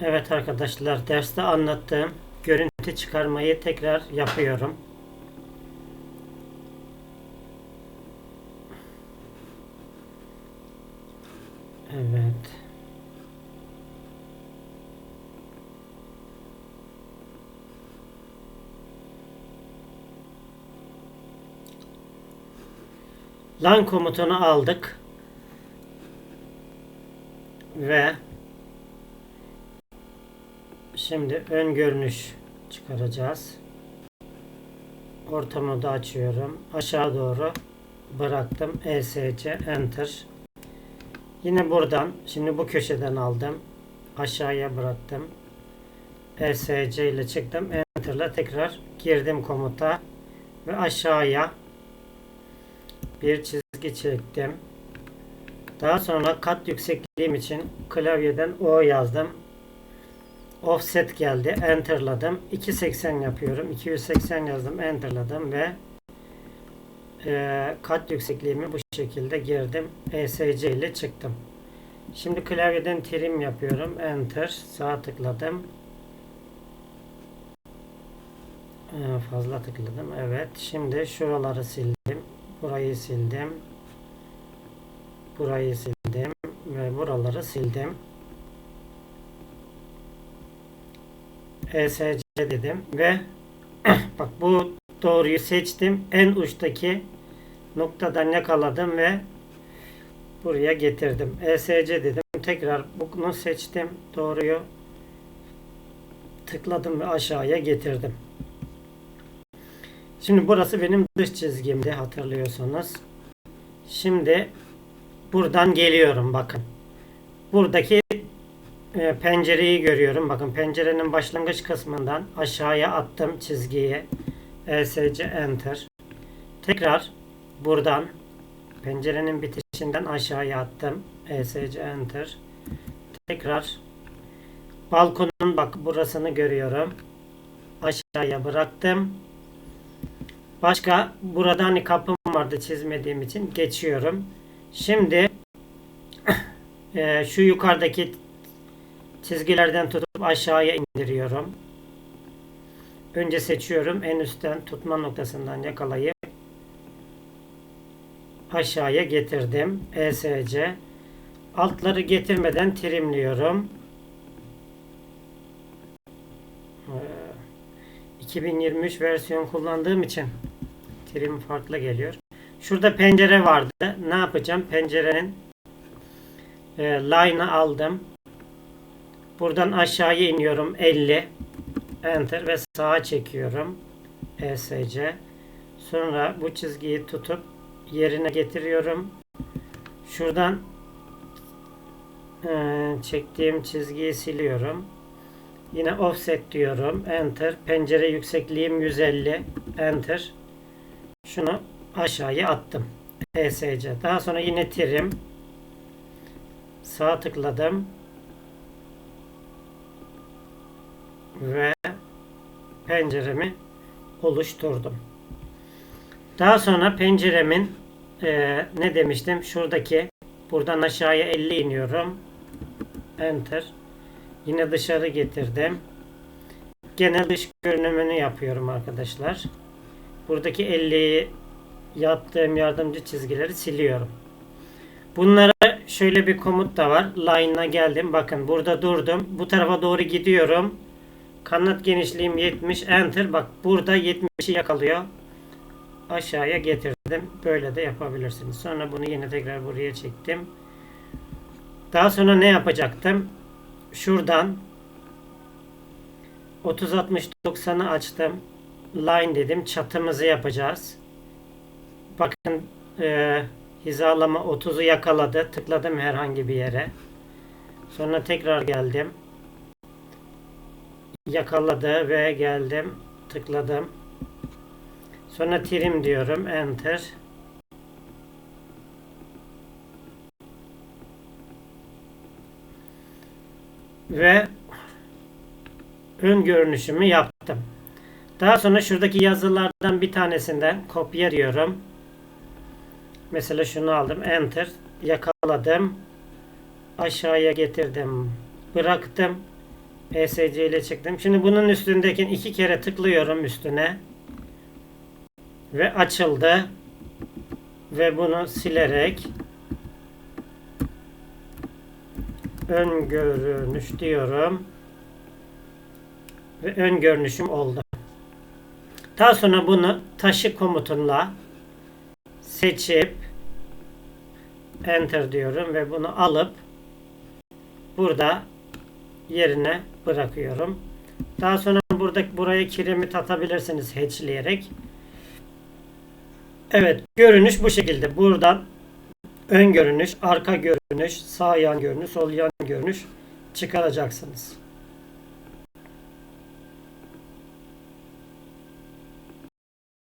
Evet arkadaşlar derste anlattığım görüntü çıkarmayı tekrar yapıyorum. Evet. Lan komutunu aldık. Ve Şimdi ön görünüş çıkaracağız. Orta modu açıyorum. Aşağı doğru bıraktım. ESC Enter. Yine buradan şimdi bu köşeden aldım. Aşağıya bıraktım. ESC ile çıktım. Enter ile tekrar girdim komuta ve aşağıya bir çizgi çektim. Daha sonra kat yüksekliğim için klavyeden O yazdım offset geldi. Enter'ladım. 280 yapıyorum. 280 yazdım. Enter'ladım ve e, kat yüksekliğimi bu şekilde girdim. ESC ile çıktım. Şimdi klavyeden trim yapıyorum. Enter. Sağ tıkladım. E, fazla tıkladım. Evet. Şimdi şuraları sildim. Burayı sildim. Burayı sildim. Ve buraları sildim. ESC dedim ve bak bu doğruyu seçtim. En uçtaki noktadan yakaladım ve buraya getirdim. ESC dedim. Tekrar bunu seçtim. Doğruyu tıkladım ve aşağıya getirdim. Şimdi burası benim dış çizgimdi hatırlıyorsunuz. Şimdi buradan geliyorum bakın. Buradaki e, pencereyi görüyorum. Bakın pencerenin başlangıç kısmından aşağıya attım çizgiyi. ESC Enter. Tekrar buradan pencerenin bitişinden aşağıya attım. ESC Enter. Tekrar balkonun bak burasını görüyorum. Aşağıya bıraktım. Başka burada hani kapım vardı çizmediğim için geçiyorum. Şimdi e, şu yukarıdaki Çizgilerden tutup aşağıya indiriyorum. Önce seçiyorum. En üstten tutma noktasından yakalayıp aşağıya getirdim. ESC. Altları getirmeden trimliyorum. Ee, 2023 versiyon kullandığım için trim farklı geliyor. Şurada pencere vardı. Ne yapacağım? Pencerenin e, line'ı aldım. Buradan aşağıya iniyorum 50. Enter ve sağa çekiyorum. ESC. Sonra bu çizgiyi tutup yerine getiriyorum. Şuradan e, çektiğim çizgiyi siliyorum. Yine offset diyorum. Enter. Pencere yüksekliğim 150. Enter. Şunu aşağıya attım. ESC. Daha sonra yine trim. Sağ tıkladım. Ve penceremi oluşturdum. Daha sonra penceremin e, ne demiştim? Şuradaki buradan aşağıya 50 iniyorum. Enter. Yine dışarı getirdim. Genel dış görünümünü yapıyorum arkadaşlar. Buradaki 50'yi yaptığım yardımcı çizgileri siliyorum. Bunlara şöyle bir komut da var. Line'a geldim. Bakın burada durdum. Bu tarafa doğru gidiyorum. Kanat genişliğim 70. Enter. Bak burada 70'i yakalıyor. Aşağıya getirdim. Böyle de yapabilirsiniz. Sonra bunu yine tekrar buraya çektim. Daha sonra ne yapacaktım? Şuradan 30 60 90'ı açtım. Line dedim. Çatımızı yapacağız. Bakın e, hizalama 30'u yakaladı. Tıkladım herhangi bir yere. Sonra tekrar geldim yakaladı ve geldim tıkladım. Sonra trim diyorum enter. Ve ön görünüşümü yaptım. Daha sonra şuradaki yazılardan bir tanesinden kopya diyorum mesela şunu aldım enter. Yakaladım. Aşağıya getirdim. Bıraktım ESC ile çıktım. Şimdi bunun üstündeki iki kere tıklıyorum üstüne. Ve açıldı. Ve bunu silerek ön görünüş diyorum. Ve ön görünüşüm oldu. Daha sonra bunu taşı komutunla seçip enter diyorum ve bunu alıp burada yerine bırakıyorum. Daha sonra burada buraya kiremit atabilirsiniz hatchleyerek. Evet görünüş bu şekilde. Buradan ön görünüş, arka görünüş, sağ yan görünüş, sol yan görünüş çıkaracaksınız.